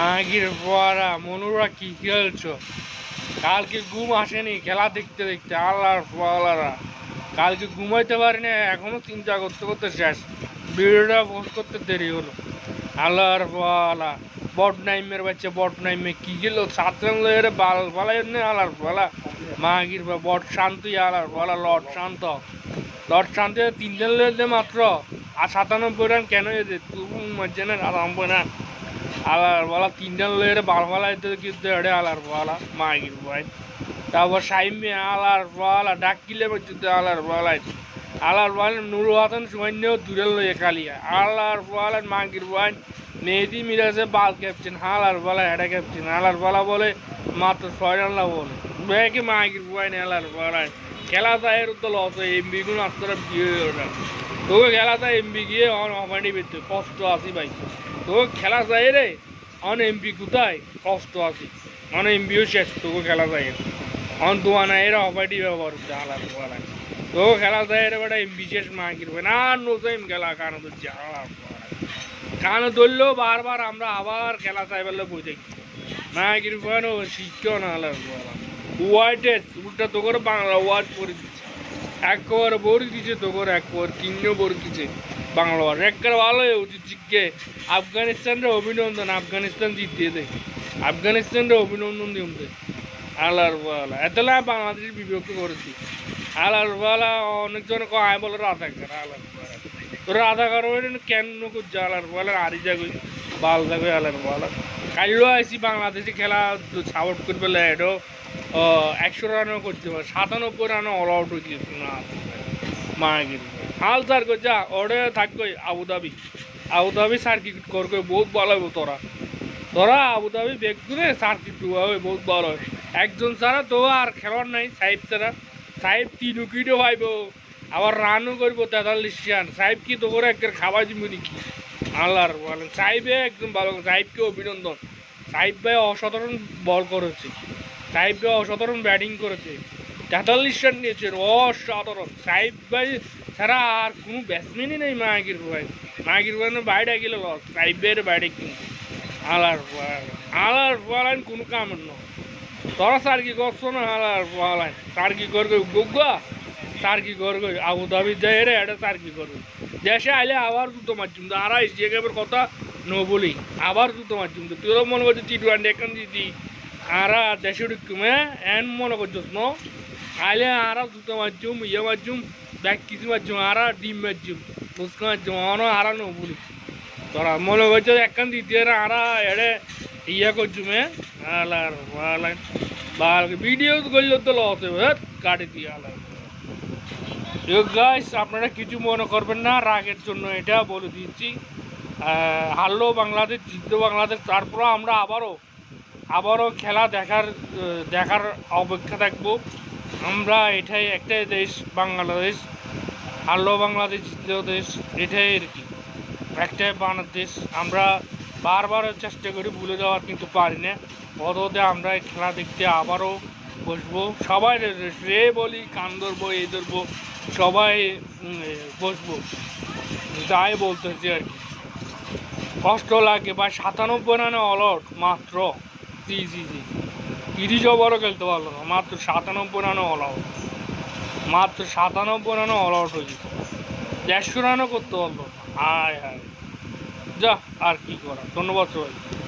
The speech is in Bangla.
মাগির পড়া মনুরা কি খেলছো? কালকে ঘুম আসেনি, খেলা দেখতে দেখতে, আল্লাহর ফলারা কালকে ঘুমাইতে পারি না এখনও চিন্তা করতে করতে শেষ। ভিডিওটা পোস্ট করতে দেরি হলো। আল্লাহর ফলা বট নাইমের বাচ্চা বট নাইমে কি গেল লয়ের বাল ফলাই নে আল্লাহর ফলা মাগির বট শান্তি আল্লাহর ফলা লট শান্ত। লট শান্তি তিনজন লয়ে মাত্র। আর সাতানব্বই রান কেন এদের? তুই মজা না আরাম না। আলার বলা তিনটা লয়ের বাল ফালাই কিন্তু আলার বলা, মাগির ভাই তারপর সাইমে আলার বলা ডাকিলে বলতে আলার বলাই। আলার বল নুরু হাসান সৈন্যও দূরে লয়ে কালিয়া। আলার বলা, মাগির ভাই মেহেদি মিরাজে বাল বলা, হেডা ক্যাপটেন, আলার বলা বলে, মাত্র ছয় রান বলে ব্যাকে মাগির ভাই আলার বলাই খেলা যায় তো লস হয়, এমবি গুণ আস্তরা বিয়ে তোকে খেলা যায় এমবি গিয়ে অমানি পেতে, কষ্ট আছি ভাই। তো খেলা যায় রে। অন এমপি কোথায়? কষ্ট আছে। অন এমপিও শেষ তোকে খেলা যায়। অন দোয়ানা, এরা অপাইটি ব্যবহার হচ্ছে আলাদা বলা তো খেলা যায় রে বেটা, এমপি শেষ মা কিরবে। না নোজাইম খেলা কানে ধরছে কানে ধরলেও বারবার আমরা আবার খেলা চাই বললে দেখি না কিরবে, না, শিক্ষা না আলাদা ওয়াইটেস উল্টা তো করে বাংলা ওয়ার্ড করে দিচ্ছে। একবার বড়ি দিছে তো করে একবার কিন্ন বড়ি দিছে। বাংলা ওয়ার্ড একবার ভালো উচিত জিজ্ঞে আফগানিস্তানরে অভিনন্দন, আফগানিস্তান জিতিয়ে দেয় আফগানিস্তানরে অভিনন্দন দিম দেয় আলার বালা এতলা বাংলাদেশের বিভক্ত করেছি। আলার বালা অনেকজন কয় বলে রাধাকার আলার বালা তো রাধাকার কেন করছে আলার বালা আরি যাগই বাল যাবে আলার বালা কালিও আইসি বাংলাদেশে খেলা সাপোর্ট করবে এটাও একশো রানও করতে পারে, সাতানব্বই রানও অল আউট হয়ে গিয়েছে না মাগির হাল স্যার যা, ওরে থাকবে আবুধাবি। আবুধাবি সার্কিট করবে বহুত ভালো হবে তোরা। তোরা আবুধাবি বেগ করে সার্কিট হবে বহুত ভালো হয়। একজন ছাড়া তো আর খেলোয়াড় নাই, সাহেব ছাড়া। সাহেব তিন উইকেটও পাইব, আবার রানও করব তেতাল্লিশ রান। সাহেব কি তো করে একবার খাবার দিব নাকি? আল্লাহর বলেন সাহেবে একদম ভালো, সাহেবকে অভিনন্দন। সাহেব ভাই অসাধারণ বল করেছে। সাহেব অসাধারণ ব্যাটিং করেছে। তেতাল্লিশ রান নিয়েছে, অসাধারণ। সাহেব ভাই ছাড়া আর কোনো ব্যাটসম্যানই নেই মায়াগির ভাই। মায়াগির ভাই বাইরে গেলে লস সাহেব ভাইয়ের বাইরে কিন্তু আলার আলার বলেন কোনো কাম না তোরা স্যার কি করছ না আলার বলেন স্যার কি করবে গুগা স্যার কি করবে আবু ধাবি যাই রে এটা স্যার কি করবে। দেশে আইলে আবার জুতো তো আর একেবারে কথা, ন বলি, আবার জুতো তো তুই মনে করছিস টি টোয়েন্টি এখান দিদি আইলে আর জুতো মারছুম ইয়ে মারছুম ব্যাগ কিছু মারছুম, আর ডিম মারছুম ফুচকা মারছুম, অন আর ন বলি। তোরা মনে করছ একখান দ্বিতীয় আর এড়ে ইয়ে করছুম? হ্যাঁ আলার বালান বাল ভিডিও করলে তো লস হবে কাটে দিয়ে গাইস আপনারা কিছু মনে করবেন না, রাগের জন্য এটা বলে দিচ্ছি। হারলো বাংলাদেশ, জিতলো বাংলাদেশ, তারপরও আমরা আবারও আবারও খেলা দেখার দেখার অপেক্ষা থাকব। আমরা এটাই একটাই দেশ, বাংলাদেশ হারলো বাংলাদেশ দেশ, এটাই আর কি। একটাই বাংলাদেশ, আমরা বারবার চেষ্টা করি ভুলে যাওয়ার, কিন্তু পারি না। পদতে আমরা খেলা দেখতে আবারও বসবো। সবাই রে বলি, কান ধরবো, এই ধরবো, সবাই বসবো। তাই বলতেছি আর কি। কষ্ট লাগে বা সাতানব্বই রানে অলআউট মাত্র। জি জি জি। তিরিশ ওভারও খেলতে পারল না। মাত্র সাতানব্বই রানে অলআউট মাত্র সাতানব্বই রানে অলআউট হয়ে গেছে। দেড়শো রানও করতে পারল না। আয় আয়। যা, আর কি করা ধন্যবাদ সবাই